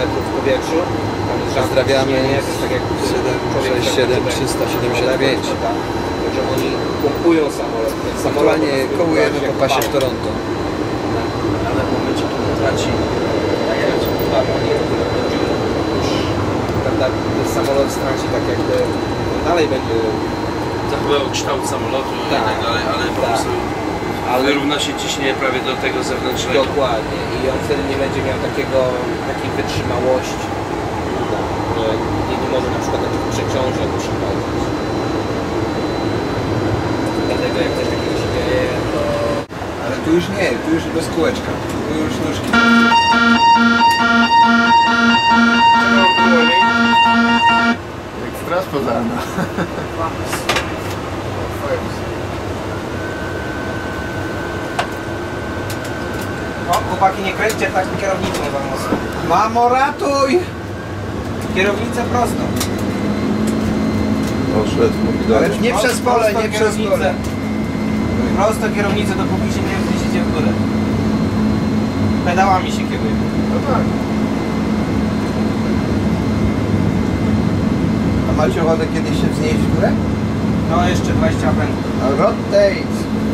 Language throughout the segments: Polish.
metrów w powietrzu. Tam jest żadne Pozdrawiamy. ciśnienie, to jest tak jak 767 375. Także oni pompują samolot. Aktualnie kołujemy po pasie w. Toronto. Ale w momencie, kiedy traci Tak, prawda, ten samolot straci tak jakby, on dalej będzie, zachował kształt samolotu i Tak. tak dalej, ale po Tak. prostu ale wyrówna się ciśnienie prawie do tego zewnętrznego. dokładnie i on wtedy nie będzie miał takiego, takiej wytrzymałości, że nie, nie może na przykład takich przeciążeń przechodzić. Dlatego jak coś takiego się dzieje, to Ale tu już nie, tu już bez kółeczka. Tu już nóżki. Jak straż pożarna. O, chłopaki, nie kręćcie tak kierownicą za mocno. Mamo, ratuj! Kierownicę prosto. Poszedł Ale nie przez pole, Prosto nie przez kierownicę. pole. Prosto kierownicę, dopóki się nie wzniesiecie w górę. Pedałami się kieruje. No tak. A macie ochotę kiedyś się wznieść w górę? No, jeszcze 20 pędów. A rotate!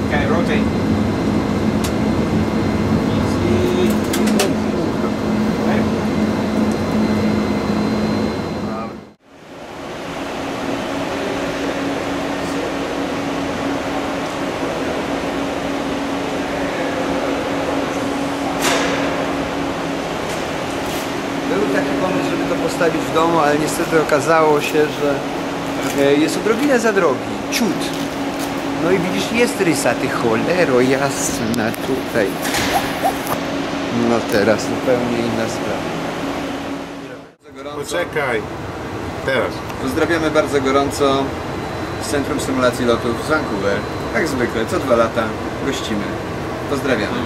Okay, rotate. I... Okay. Był taki pomysł, żeby to postawić w domu, ale niestety okazało się, że e, jest odrobinę za drogi. Ciut. No i widzisz, jest rysa, ty cholero jasna tutaj. No teraz zupełnie inna sprawa. Poczekaj. Teraz. Pozdrawiamy bardzo gorąco z Centrum Symulacji Lotów z Vancouver. Jak zwykle, co dwa lata gościmy. Pozdrawiamy.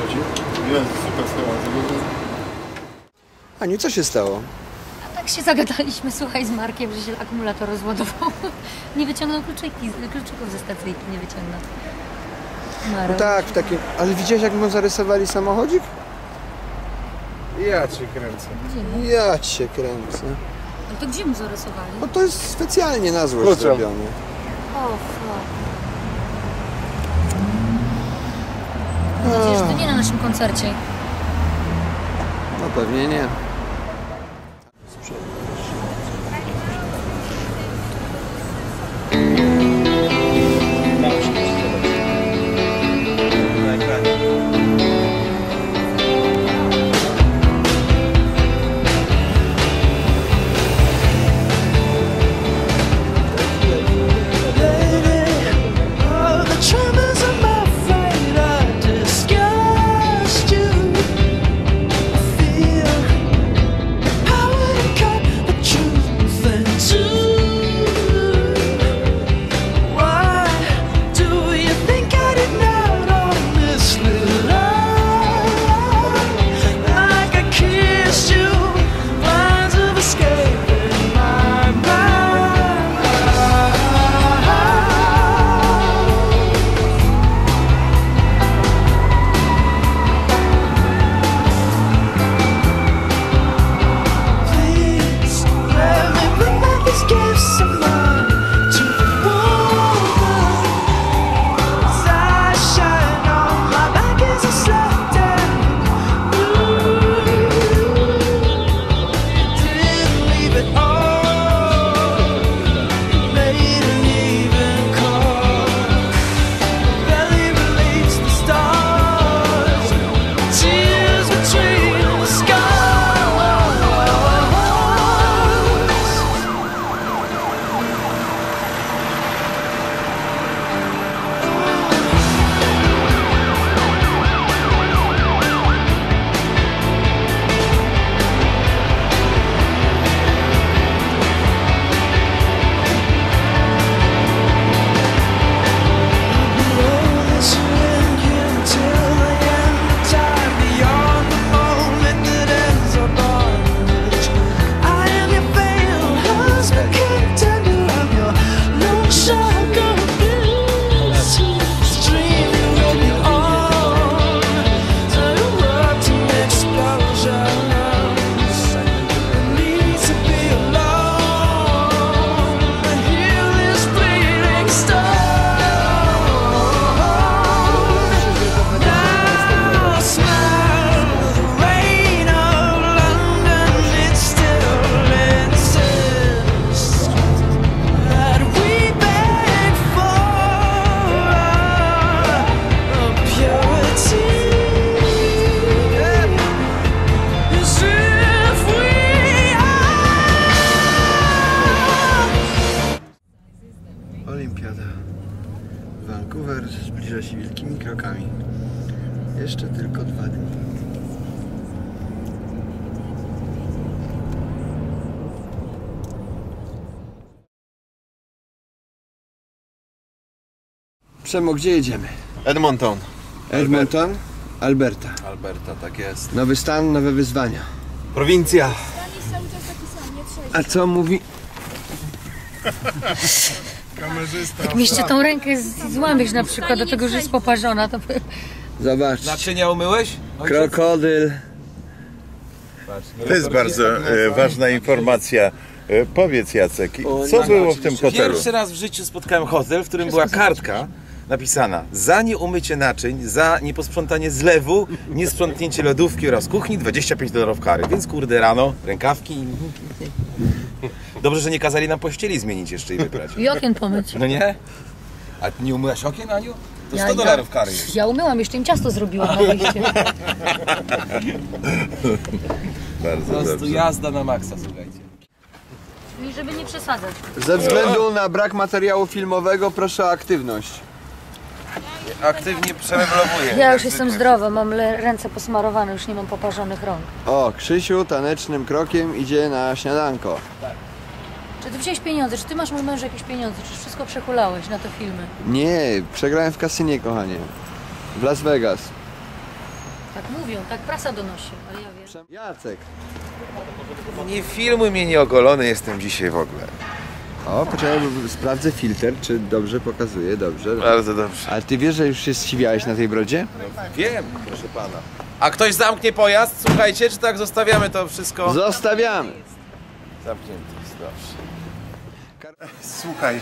Aniu, co się stało? Tak się zagadaliśmy, słuchaj, z Markiem, że się akumulator rozładował. Nie wyciągnął kluczyki, kluczyków ze stacyjki, nie wyciągnął. Maro. No tak, w takim... Ale widziałeś, jak mu zarysowali samochodzik? Ja cię kręcę. Gdzie? Ja cię kręcę. Ale to gdzie mu zarysowali? No to jest specjalnie na złość Kluczem. zrobione. O, fuck. Mam nadzieję, że to nie na naszym koncercie. No pewnie nie. Jeszcze tylko dwa dni. Przemo, gdzie jedziemy? Edmonton. Edmonton, Alberta. Alberta, tak jest. Nowy stan, nowe wyzwania. Prowincja. A co mówi? Jak mi jeszcze tą rękę z- złamiesz na przykład do tego, że jest poparzona, to by- Zobacz. Naczynia umyłeś? Krokodyl. To jest bardzo e, ważna informacja. E, powiedz Jacek, co było w tym hotelu? Pierwszy raz w życiu spotkałem hotel, w którym była kartka napisana za nieumycie naczyń, za nieposprzątanie zlewu, niesprzątnięcie lodówki oraz kuchni 25 dolarów kary. Więc kurde rano, rękawki. i- Dobrze, że nie kazali nam pościeli zmienić jeszcze i wybrać. i okien pomyć. No nie? A ty nie umyłaś okien, Aniu? To 100 Ja- dolarów kary jest. Ja umyłam, jeszcze im ciasto zrobiłam na wyjście. Bardzo Po prostu dobrze. jazda na maksa, słuchajcie. I żeby nie przesadzać. Ze względu na brak materiału filmowego proszę o aktywność. Aktywnie przereglowuję. Ja już jestem zdrowa, mam le- ręce posmarowane, już nie mam poparzonych rąk. O, Krzysiu tanecznym krokiem idzie na śniadanko. Czy ty wziąłeś pieniądze? Czy ty masz mój męż jakieś pieniądze? Czy wszystko przehulałeś na te filmy? Nie, przegrałem w kasynie, kochanie. W Las Vegas. Tak mówią, tak prasa donosi, ale ja wiem. Jacek. Nie filmuj mnie nieogolony jestem dzisiaj w ogóle. O, poczekaj, sprawdzę filtr, czy dobrze pokazuje, dobrze. Bardzo dobrze. Ale ty wiesz, że już się zsiwiałeś na tej brodzie? Wiem, proszę pana. A ktoś zamknie pojazd? Słuchajcie, czy tak zostawiamy to wszystko? Zostawiamy. Zamknięte jest, dobrze. Słuchaj,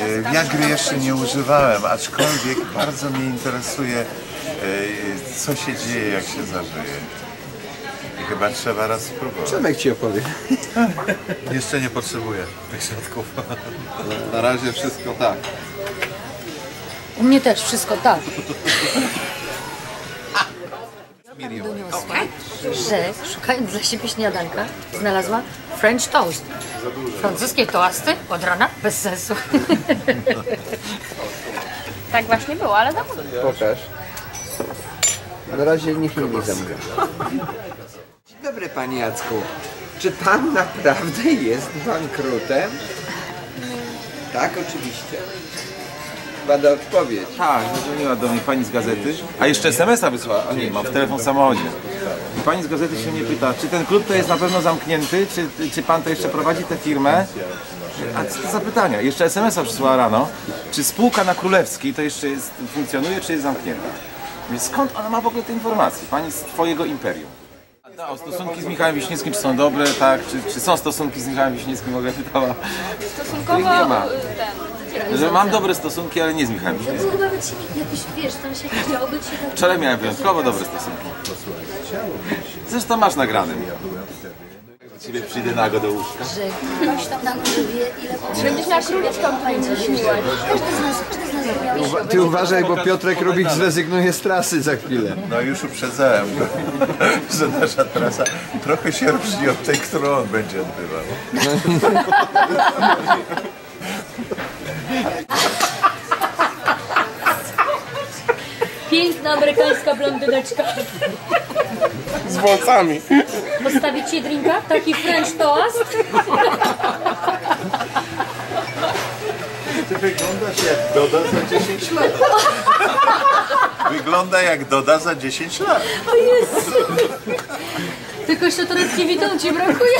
e, Viagry jeszcze nie używałem, aczkolwiek bardzo mnie interesuje, e, co się dzieje, jak się zażyje. I chyba trzeba raz spróbować. Przemek ci opowie. Jeszcze nie potrzebuję tych środków. Na razie wszystko tak. U mnie też wszystko tak. Doniosła, że szukając dla siebie śniadanka znalazła French toast. Francuskie toasty od rana bez sensu. Tak właśnie było, ale zamówię. Pokaż. Na razie niech mnie nie zamówi. Dzień dobry, panie Jacku. Czy pan naprawdę jest bankrutem? Tak, oczywiście. Bada odpowiedź. Tak, zadzwoniła do mnie pani z gazety. A jeszcze SMS-a wysłała. A nie, mam w telefon w samochodzie. I pani z gazety się mnie pyta, czy ten klub to jest na pewno zamknięty, czy, czy pan to jeszcze prowadzi tę firmę? A co to za pytania? Jeszcze SMS-a przysłała rano. Czy spółka na Królewskiej to jeszcze jest, funkcjonuje, czy jest zamknięta? Więc skąd ona ma w ogóle te informacje? Pani z twojego imperium. A o stosunki z Michałem Wiśniewskim, czy są dobre, tak? Czy, czy są stosunki z Michałem Wiśniewskim, mogę pytała. Stosunkowo Nie ma. y, ten. Że mam dobre stosunki, ale nie z Michałem Wiśniewskim. Chyba by ci jakiś, wiesz, tam się chciało być. Wczoraj miałem wyjątkowo dobre stosunki. Zresztą masz nagrane. Do ciebie przyjdę nago do łóżka. Że ktoś tam na górze wie, ile. Będziesz na króliczką będzie śmiłaś. Każdy z nas, każdy z nas miał Ty uważaj, bo Piotrek Rubik zrezygnuje z trasy za chwilę. No już uprzedzałem go, że nasza trasa trochę się różni od tej, którą on będzie odbywał. Piękna amerykańska blondyneczka. Z włosami. Postawić ci drinka? Taki French toast? Ty wyglądasz jak Doda za 10 lat. Wygląda jak Doda za 10 lat. Tylko jeszcze torebki widą ci brakuje.